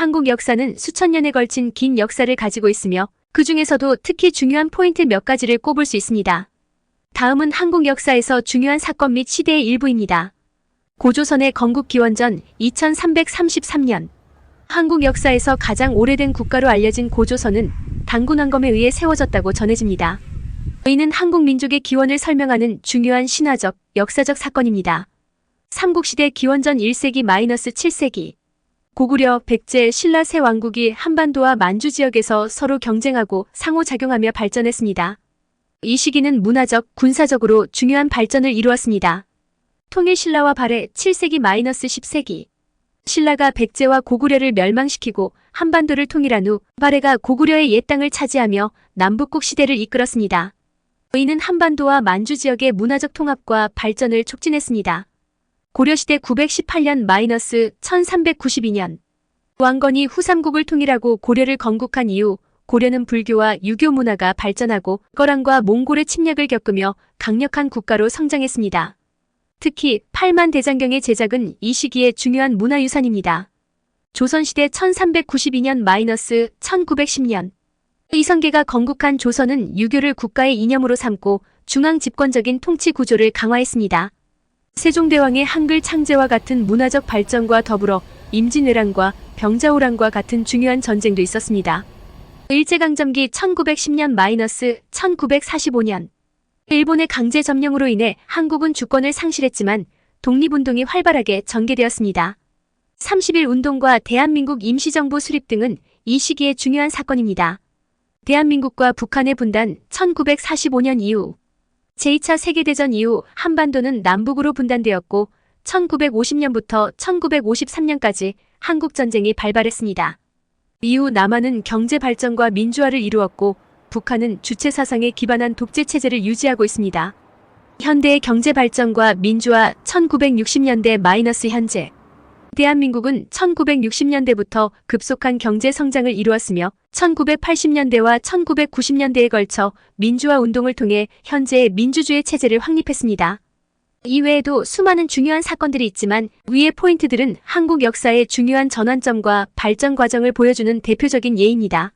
한국 역사는 수천 년에 걸친 긴 역사를 가지고 있으며 그 중에서도 특히 중요한 포인트 몇 가지를 꼽을 수 있습니다. 다음은 한국 역사에서 중요한 사건 및 시대의 일부입니다. 고조선의 건국 기원전 2333년 한국 역사에서 가장 오래된 국가로 알려진 고조선은 단군왕검에 의해 세워졌다고 전해집니다. 이는 한국 민족의 기원을 설명하는 중요한 신화적, 역사적 사건입니다. 삼국시대 기원전 1세기-7세기 고구려, 백제, 신라 세 왕국이 한반도와 만주 지역에서 서로 경쟁하고 상호작용하며 발전했습니다. 이 시기는 문화적, 군사적으로 중요한 발전을 이루었습니다. 통일 신라와 발해 7세기-10세기 신라가 백제와 고구려를 멸망시키고 한반도를 통일한 후 발해가 고구려의 옛 땅을 차지하며 남북국 시대를 이끌었습니다. 이는 한반도와 만주 지역의 문화적 통합과 발전을 촉진했습니다. 고려시대 918년-1392년 왕건이 후삼국을 통일하고 고려를 건국한 이후 고려는 불교와 유교 문화가 발전하고 거란과 몽골의 침략을 겪으며 강력한 국가로 성장했습니다. 특히 팔만 대장경의 제작은 이 시기의 중요한 문화유산입니다. 조선시대 1392년-1910년 이성계가 건국한 조선은 유교를 국가의 이념으로 삼고 중앙 집권적인 통치 구조를 강화했습니다. 세종대왕의 한글 창제와 같은 문화적 발전과 더불어 임진왜란과 병자호란과 같은 중요한 전쟁도 있었습니다. 일제강점기 1910년-1945년 일본의 강제 점령으로 인해 한국은 주권을 상실했지만 독립운동이 활발하게 전개되었습니다. 30일 운동과 대한민국 임시정부 수립 등은 이 시기의 중요한 사건입니다. 대한민국과 북한의 분단 1945년 이후 제2차 세계대전 이후 한반도는 남북으로 분단되었고 1950년부터 1953년까지 한국전쟁이 발발했습니다. 이후 남한은 경제 발전과 민주화를 이루었고 북한은 주체 사상에 기반한 독재 체제를 유지하고 있습니다. 현대의 경제 발전과 민주화 1960년대 마이너스 현재 대한민국은 1960년대부터 급속한 경제 성장을 이루었으며 1980년대와 1990년대에 걸쳐 민주화 운동을 통해 현재의 민주주의 체제를 확립했습니다. 이외에도 수많은 중요한 사건들이 있지만 위의 포인트들은 한국 역사의 중요한 전환점과 발전 과정을 보여주는 대표적인 예입니다.